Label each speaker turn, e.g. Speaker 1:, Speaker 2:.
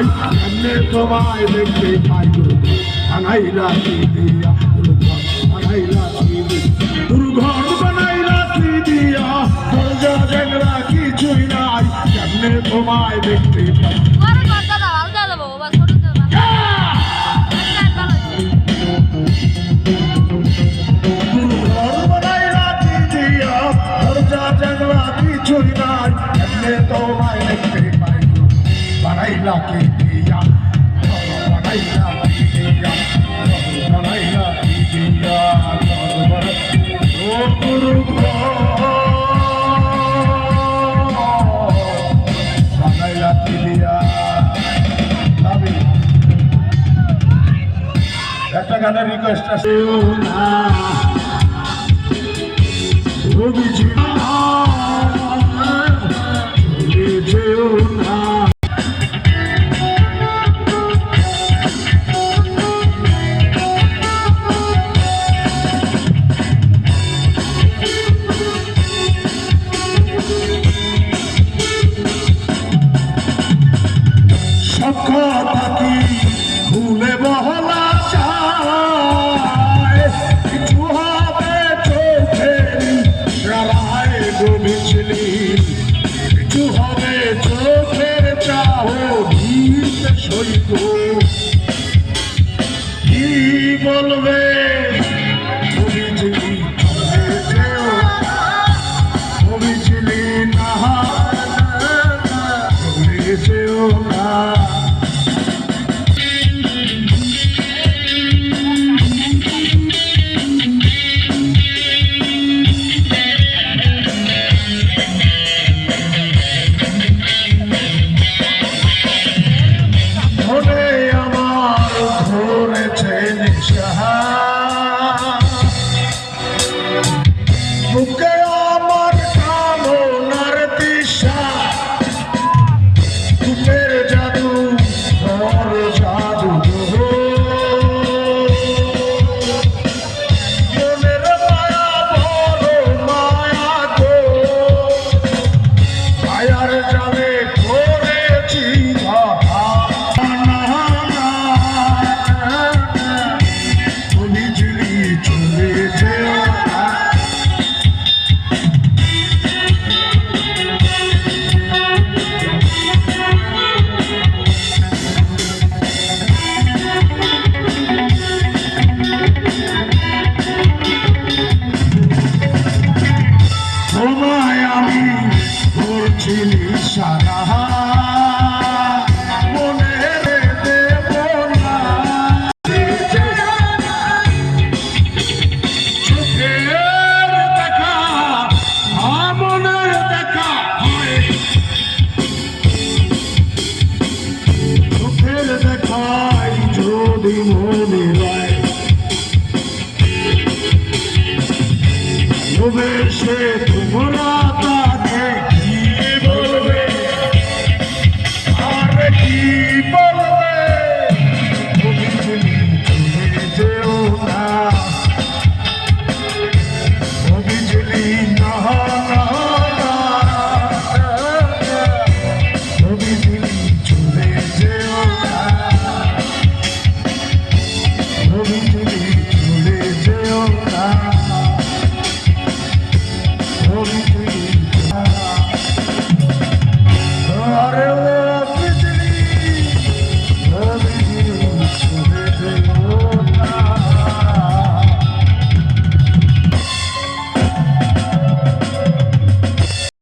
Speaker 1: পাই সামনে তোমায় দেখতে পাই।
Speaker 2: বানাইলা দিয়া বানাইলা
Speaker 1: দুর্ঘর বানাইলা দিয়া দরজা জাগরা কিছুই তোমায় দেখতে পাই। একটা গানের রিকোয়েস্ট আছে। রবি you Ghost. মনে রায়। সে তোমরা